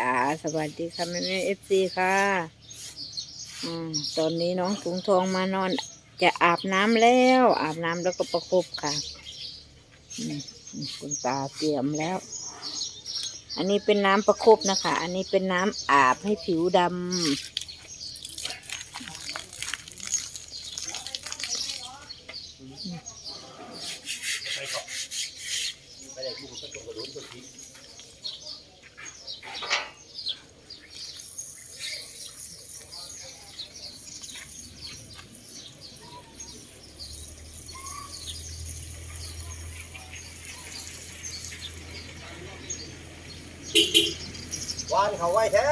ค่ะสวัสดีค่ะแม่แม่เอฟซีค่ะอืมตอนนี้น้องถุงทองมานอน จะอาบน้ำแล้ว อาบน้ำแล้วก็ประคบค่ะคุณตาเตรียมแล้ว อันนี้เป็นน้ำประคบนะคะ อันนี้เป็นน้ำอาบให้ผิวดำว วานเขาไว้แท้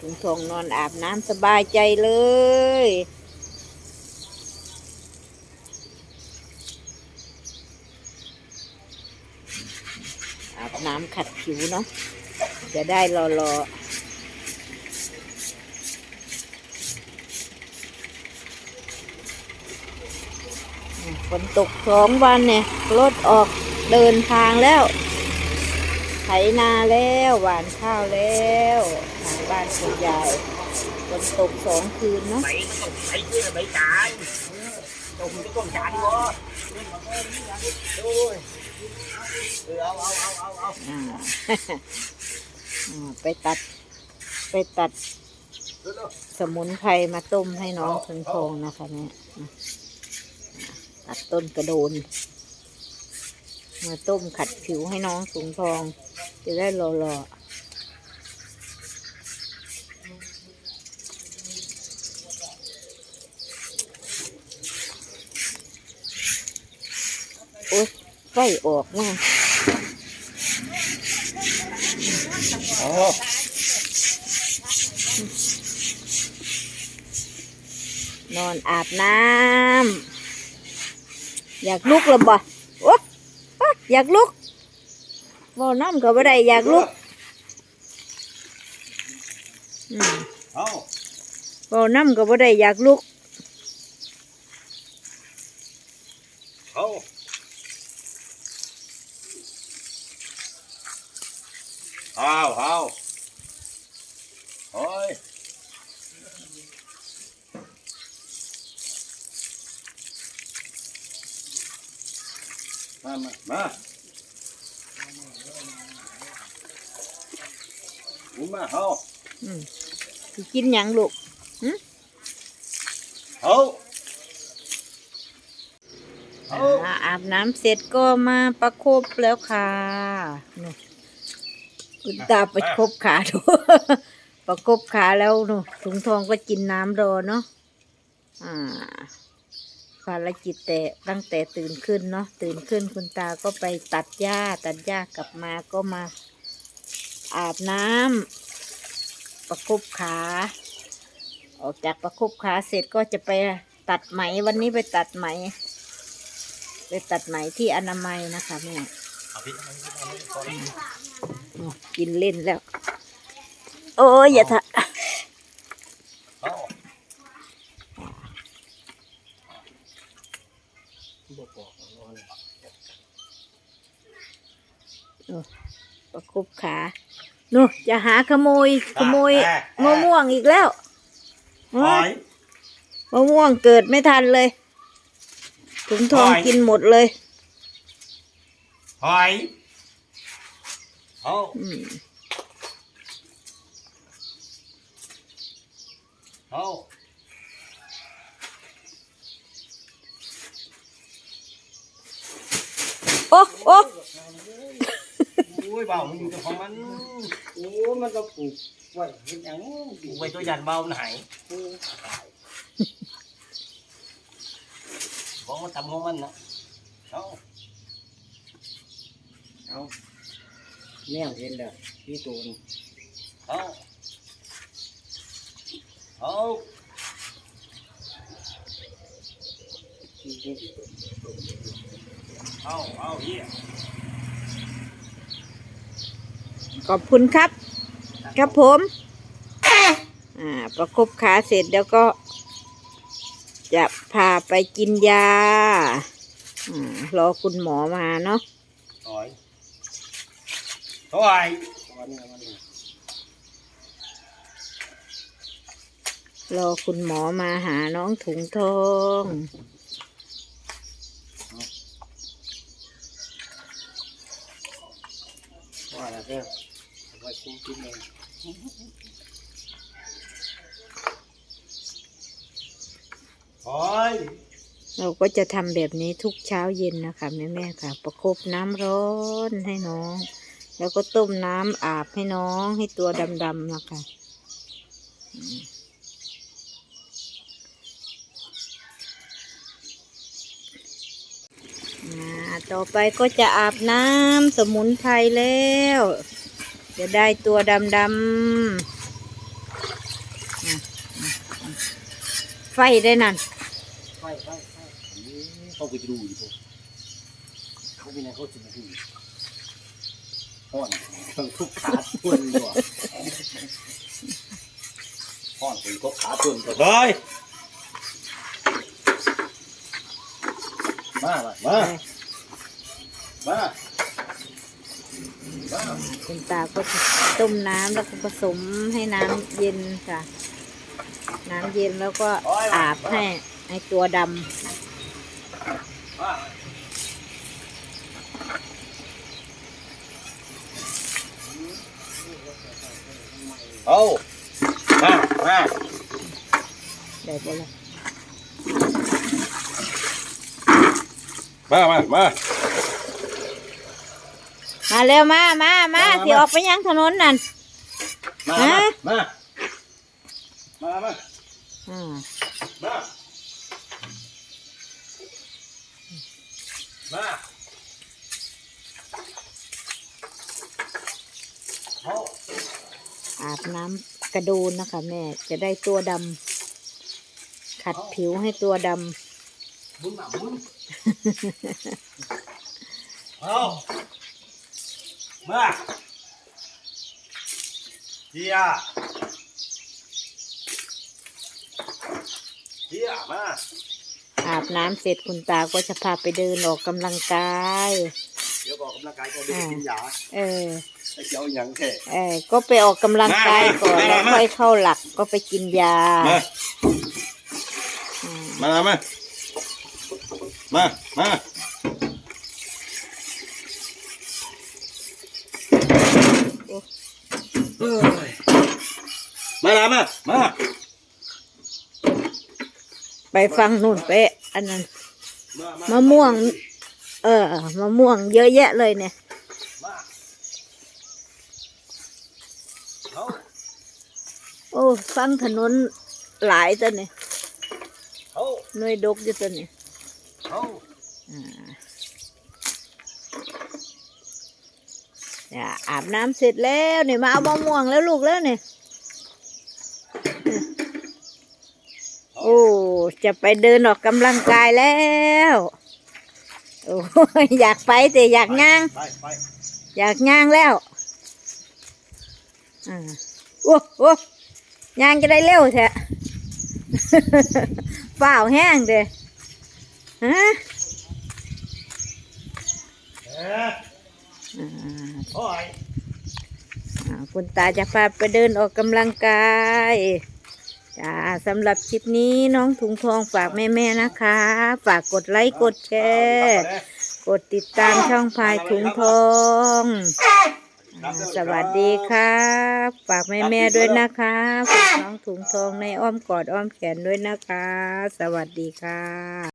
ถุงทองนอนอาบน้ำสบายใจเลย อาบน้ำขัดผิวเนาะจะได้รอรอฝนตกสองวันเนี่ย รถออก เดินทางแล้วไถนาแล้วหวานข้าวแล้วทางบ้านคุณยายฝนตกสองคืนเนาะใบมันต้องใบเพื่อใบจานตรงจะต้องจานวะโอ้ยเออเอาเอาเอาเอาเอาอ่า อ่าไปตัด ไปตัดสมุนไพรมาต้มให้น้องถึงทองนะคะเนี่ยอะตัดต้นกระโดน มาต้มขัดผิวให้น้องสูงทอง จะได้รอรอโอ๊ยไฟออกมาอนอนอาบน้ำ อยากลุกหรือบ่ อ๊ะอ๊ะอยากลุกบ่น้ำก็บ่ได้อยากลุกอืมเอาบ่น้ำก็บ่ได้อยากลุกเอาเอาเอาโอ้ย มามามาอุ้มมาเอาอืมสิกินหยังลูกเอาเอาอ่าอาบน้ำเสร็จก็มาประคบแล้วค่ะนู่นคุณตาประคบขาดูประคบขาแล้วนู่นถุงทองก็กินน้ำรอเนาะอ่า ภารกิจแต่ตั้งแต่ตื่นขึ้นเนาะตื่นขึ้นคุณตาก็ไปตัดหญ้าตัดหญ้ากลับมาก็มาอาบน้ำประคบขา ออกจากประคบขาเสร็จก็จะไปตัดไหมวันนี้ไปตัดไหม ไปตัดไหมที่อนามัยนะคะแม่เอาพี่โอ้กินเล่นแล้ว โอ้ยอย่าทะ เอา ประคบขาหนูจะหาขโมยขโมยมะม่วงอีกแล้วหอยมะม่วงเกิดไม่ทันเลยถุงทองหอยกินหมดเลยหอยเอาอืมเอาโอ้โอ้โอ้ยเบามันอยู่กับของมันโอ้มันก็ปลูกไว้เห็นอย่างนี้อยู่ไว้ตัวยันเบามันหายของมันทำของมันนะเอาเอาแนวเห็นแล้วพี่ตูนเอาเอาที่เห็นเอาเอาเฮีย ขอบคุณครับ ครับผม อ่า ประคบขาเสร็จแล้วก็ จะพาไปกินยาอ่ารอคุณหมอมาเนาะหอยโอ้ยตอนนี้มันเนี่ยรอคุณหมอมาหาน้องถุงทองว่าแล้วเด้อเอา ไว้คุ้มกินเองโอ้ยเราก็จะทำแบบนี้ทุกเช้าเย็นนะคะแม่แม่ค่ะ ประคบน้ำร้อนให้น้อง แล้วก็ต้มน้ำอาบให้น้องให้ตัวดำๆนะคะอ่าต่อไปก็จะอาบน้ำสมุนไพรแล้ว จะได้ตัวดำๆอะอะอะไฟได้นั่นไฟไฟไฟเขาไปดูอยู่เขาเป็นไงเขาจะมาดูห้อนต้องทุกขาทุนด้วยห้อนเป็นทุกขาทุนก็โอ้ยมามามามา คุณตาก็จะต้มน้ำแล้วก็ผสมให้น้ำเย็นค่ะ น้ำเย็นแล้วก็อาบให้ให้ตัวดมาเอามามาำได้ไปแล้วมามามา มาเร็วมามามา สิออกไปยังถนนนั่น มาฮะ มา มา มา อ่ามา มา เอาอาบน้ำกระโดนนะคะแม่ จะได้ตัวดำขัดผิวให้ตัวดมึงอะมึงเอา มาเจียเจียมาำอาบน้ำเสร็จคุณตาก็จะพาไปเดินออกกำลังกาย เดี๋ยวบอกกำลังกายก็เดินกินยาเออ ไอ้เจ้าหยังแค่เออ ก็ไปออกกำลังกายก่อนมาแล้วมาค่อยเข้าหลักก็ไปกินยา มาอืมมามามา มามาละมามาไปฟังนู่นไปอันนั้นมามะม่วง เออมะม่วงเยอะแยะเลยเนี่ยมาเอาโอ้ฟังถนนหลายตัวเนี่ยเอาหน่วยดกอยู่ตัวเนี่ย เอาอ่าเนี่ยอาบน้ำเสร็จแล้วเนี่ยมาเอามะม่วงแล้วลูกแล้วเนี่ยโอ้จะไปเดินออกกำลังกายแล้วโอ้ยอยากไปแต่อยากย่าง อยากย่างแล้วอ่าโอ้โอ้ย่างจะได้เร็วแท้เปล่าแห้งเด้ฮะ คุณตาจะพาไปเดินออกกำลังกายจ้าสำหรับคลิปนี้น้องถุงทองฝากแม่ๆนะคะ ฝากกดไลค์กดแชร์กดติดตามช่องพายถุงทอง สวัสดีครับฝากแม่ๆด้วยนะคะฝากน้องถุงทองในอ้อมกอดอ้อมแขนด้วยนะคะ สวัสดีค่ะ